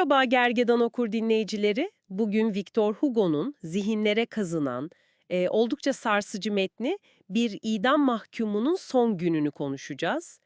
Merhaba Gergedan Okur dinleyicileri. Bugün Victor Hugo'nun zihinlere kazınan, e, oldukça sarsıcı metni Bir idam Mahkumunun Son Gününü konuşacağız.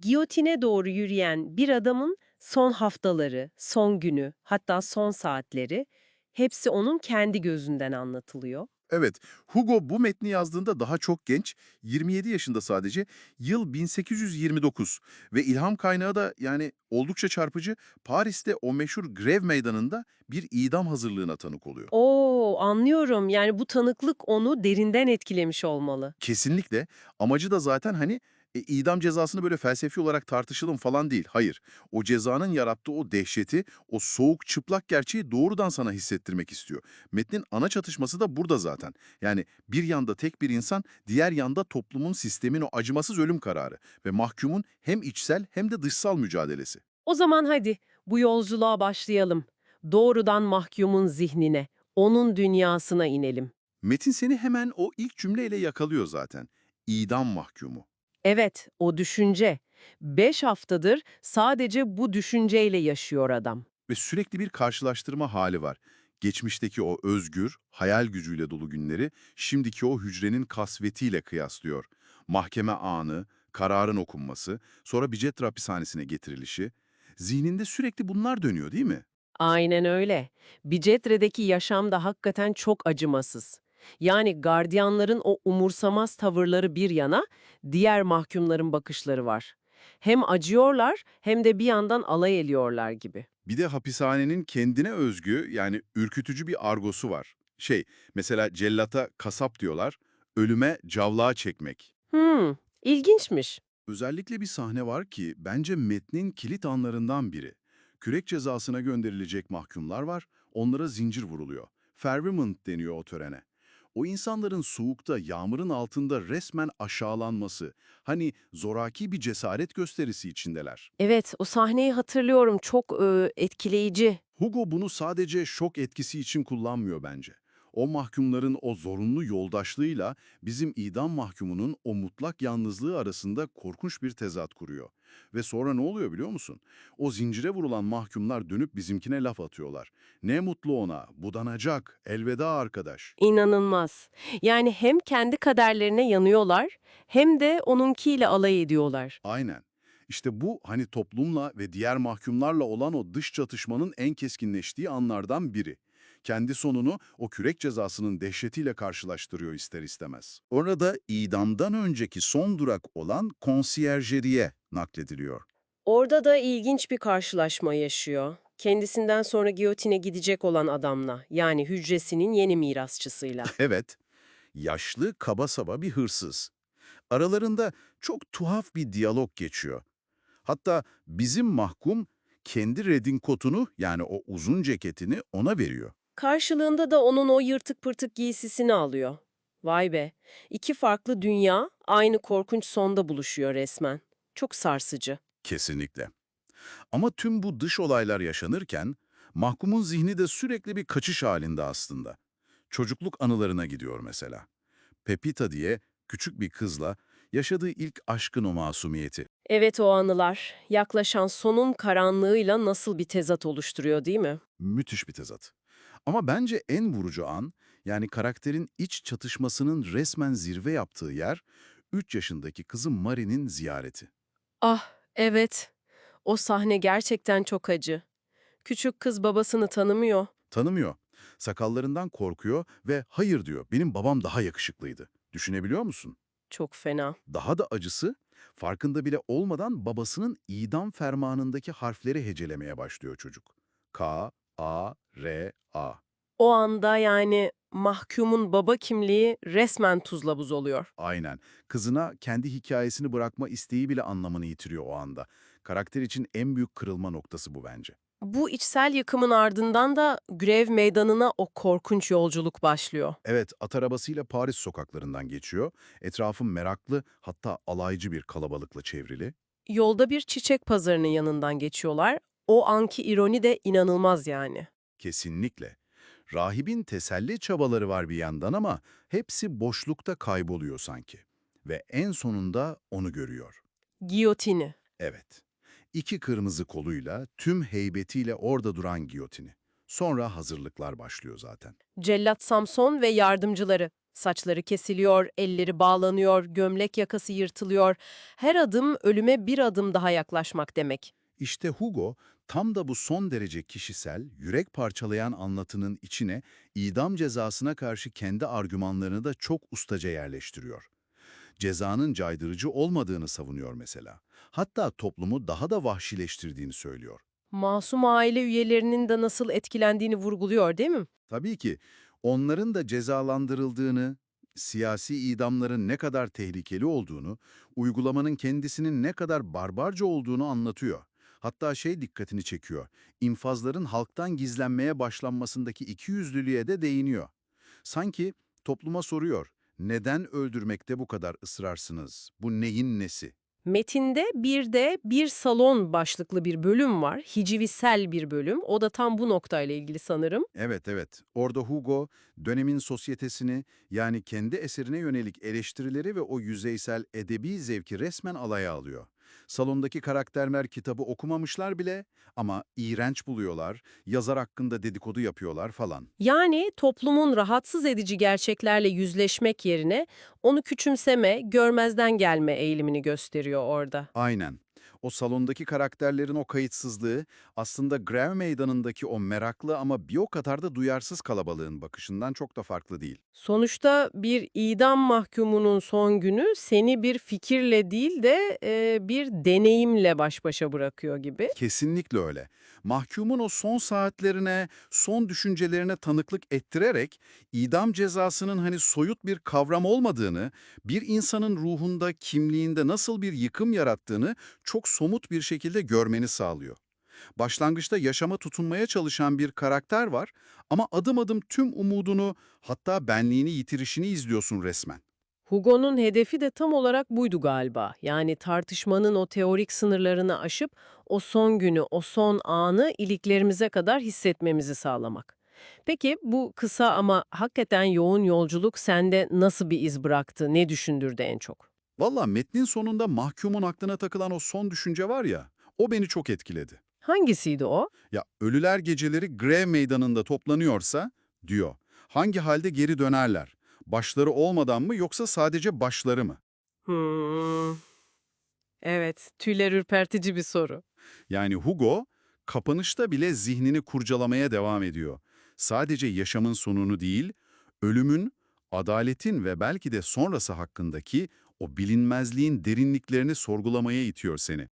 Giyotine doğru yürüyen bir adamın son haftaları, son günü, hatta son saatleri hepsi onun kendi gözünden anlatılıyor. Evet, Hugo bu metni yazdığında daha çok genç, 27 yaşında sadece, yıl 1829 ve ilham kaynağı da yani oldukça çarpıcı, Paris'te o meşhur grev meydanında bir idam hazırlığına tanık oluyor. Oo, anlıyorum. Yani bu tanıklık onu derinden etkilemiş olmalı. Kesinlikle, amacı da zaten hani e, idam cezasını böyle felsefi olarak tartışalım falan değil, hayır. O cezanın yarattığı o dehşeti, o soğuk çıplak gerçeği doğrudan sana hissettirmek istiyor. Metnin ana çatışması da burada zaten. Yani bir yanda tek bir insan, diğer yanda toplumun, sistemin o acımasız ölüm kararı ve mahkumun hem içsel hem de dışsal mücadelesi. O zaman hadi bu yolculuğa başlayalım. Doğrudan mahkumun zihnine, onun dünyasına inelim. Metin seni hemen o ilk cümleyle yakalıyor zaten. İdam mahkumu. Evet, o düşünce. Beş haftadır sadece bu düşünceyle yaşıyor adam. ve sürekli bir karşılaştırma hali var. Geçmişteki o özgür, hayal gücüyle dolu günleri şimdiki o hücrenin kasvetiyle kıyaslıyor. Mahkeme anı, kararın okunması, sonra Bicetre hapishanesine getirilişi. Zihninde sürekli bunlar dönüyor değil mi? Aynen öyle. Bicetre'deki yaşam da hakikaten çok acımasız. Yani gardiyanların o umursamaz tavırları bir yana, diğer mahkumların bakışları var. Hem acıyorlar hem de bir yandan alay ediyorlar gibi. Bir de hapishanenin kendine özgü yani ürkütücü bir argosu var. Şey, mesela cellata kasap diyorlar, ölüme cavlağa çekmek. Hmm, ilginçmiş. Özellikle bir sahne var ki bence metnin kilit anlarından biri. Kürek cezasına gönderilecek mahkumlar var, onlara zincir vuruluyor. Ferviment deniyor o törene. O insanların soğukta, yağmurun altında resmen aşağılanması, hani zoraki bir cesaret gösterisi içindeler. Evet, o sahneyi hatırlıyorum. Çok e, etkileyici. Hugo bunu sadece şok etkisi için kullanmıyor bence. O mahkumların o zorunlu yoldaşlığıyla bizim idam mahkumunun o mutlak yalnızlığı arasında korkunç bir tezat kuruyor. Ve sonra ne oluyor biliyor musun? O zincire vurulan mahkumlar dönüp bizimkine laf atıyorlar. Ne mutlu ona, budanacak, elveda arkadaş. İnanılmaz. Yani hem kendi kaderlerine yanıyorlar hem de onunkiyle alay ediyorlar. Aynen. İşte bu hani toplumla ve diğer mahkumlarla olan o dış çatışmanın en keskinleştiği anlardan biri. Kendi sonunu o kürek cezasının dehşetiyle karşılaştırıyor ister istemez. Orada idamdan önceki son durak olan konsiyerjeriye naklediliyor. Orada da ilginç bir karşılaşma yaşıyor. Kendisinden sonra giyotine gidecek olan adamla, yani hücresinin yeni mirasçısıyla. Evet, yaşlı kaba saba bir hırsız. Aralarında çok tuhaf bir diyalog geçiyor. Hatta bizim mahkum kendi redingkotunu yani o uzun ceketini ona veriyor. Karşılığında da onun o yırtık pırtık giysisini alıyor. Vay be, iki farklı dünya aynı korkunç sonda buluşuyor resmen. Çok sarsıcı. Kesinlikle. Ama tüm bu dış olaylar yaşanırken mahkumun zihni de sürekli bir kaçış halinde aslında. Çocukluk anılarına gidiyor mesela. Pepita diye küçük bir kızla yaşadığı ilk aşkın o masumiyeti. Evet o anılar, yaklaşan sonun karanlığıyla nasıl bir tezat oluşturuyor değil mi? Müthiş bir tezat. Ama bence en vurucu an, yani karakterin iç çatışmasının resmen zirve yaptığı yer, 3 yaşındaki kızı Marie'nin ziyareti. Ah, evet. O sahne gerçekten çok acı. Küçük kız babasını tanımıyor. Tanımıyor. Sakallarından korkuyor ve hayır diyor, benim babam daha yakışıklıydı. Düşünebiliyor musun? Çok fena. Daha da acısı, farkında bile olmadan babasının idam fermanındaki harfleri hecelemeye başlıyor çocuk. K, A, R, A. O anda yani mahkumun baba kimliği resmen tuzla buz oluyor. Aynen. Kızına kendi hikayesini bırakma isteği bile anlamını yitiriyor o anda. Karakter için en büyük kırılma noktası bu bence. Bu içsel yıkımın ardından da grev meydanına o korkunç yolculuk başlıyor. Evet, at arabasıyla Paris sokaklarından geçiyor. Etrafı meraklı, hatta alaycı bir kalabalıkla çevrili. Yolda bir çiçek pazarının yanından geçiyorlar. O anki ironi de inanılmaz yani. Kesinlikle. Rahibin teselli çabaları var bir yandan ama hepsi boşlukta kayboluyor sanki. Ve en sonunda onu görüyor. Giyotini. Evet. İki kırmızı koluyla, tüm heybetiyle orada duran giyotini. Sonra hazırlıklar başlıyor zaten. Cellat Samson ve yardımcıları. Saçları kesiliyor, elleri bağlanıyor, gömlek yakası yırtılıyor. Her adım ölüme bir adım daha yaklaşmak demek. İşte Hugo tam da bu son derece kişisel, yürek parçalayan anlatının içine idam cezasına karşı kendi argümanlarını da çok ustaca yerleştiriyor. Cezanın caydırıcı olmadığını savunuyor mesela. Hatta toplumu daha da vahşileştirdiğini söylüyor. Masum aile üyelerinin de nasıl etkilendiğini vurguluyor değil mi? Tabii ki onların da cezalandırıldığını, siyasi idamların ne kadar tehlikeli olduğunu, uygulamanın kendisinin ne kadar barbarca olduğunu anlatıyor. Hatta şey dikkatini çekiyor, infazların halktan gizlenmeye başlanmasındaki ikiyüzlülüğe de değiniyor. Sanki topluma soruyor, neden öldürmekte bu kadar ısrarsınız, bu neyin nesi? Metinde bir de bir salon başlıklı bir bölüm var. Hicivisel bir bölüm. O da tam bu noktayla ilgili sanırım. Evet, evet. Orada Hugo, dönemin sosyetesini, yani kendi eserine yönelik eleştirileri ve o yüzeysel edebi zevki resmen alaya alıyor. Salondaki karakterler kitabı okumamışlar bile ama iğrenç buluyorlar, yazar hakkında dedikodu yapıyorlar falan. Yani toplumun rahatsız edici gerçeklerle yüzleşmek yerine onu küçümseme, görmezden gelme eğilimini gösteriyor orada. Aynen. O salondaki karakterlerin o kayıtsızlığı aslında grev meydanındaki o meraklı ama bir o kadar da duyarsız kalabalığın bakışından çok da farklı değil. Sonuçta bir idam mahkumunun son günü seni bir fikirle değil de e, bir deneyimle baş başa bırakıyor gibi. Kesinlikle öyle. Mahkumun o son saatlerine, son düşüncelerine tanıklık ettirerek idam cezasının hani soyut bir kavram olmadığını, bir insanın ruhunda, kimliğinde nasıl bir yıkım yarattığını somut bir şekilde görmeni sağlıyor. Başlangıçta yaşama tutunmaya çalışan bir karakter var ama adım adım tüm umudunu, hatta benliğini yitirişini izliyorsun resmen. Hugo'nun hedefi de tam olarak buydu galiba. Yani tartışmanın o teorik sınırlarını aşıp o son günü, o son anı iliklerimize kadar hissetmemizi sağlamak. Peki bu kısa ama hakikaten yoğun yolculuk sende nasıl bir iz bıraktı, ne düşündürdü en çok? Valla metnin sonunda mahkumun aklına takılan o son düşünce var ya, o beni çok etkiledi. Hangisiydi o? Ya ölüler geceleri grev meydanında toplanıyorsa, diyor, hangi halde geri dönerler? Başları olmadan mı yoksa sadece başları mı? Hmm. Evet, tüyler ürpertici bir soru. Yani Hugo, kapanışta bile zihnini kurcalamaya devam ediyor. Sadece yaşamın sonunu değil, ölümün, adaletin ve belki de sonrası hakkındaki o bilinmezliğin derinliklerini sorgulamaya itiyor seni.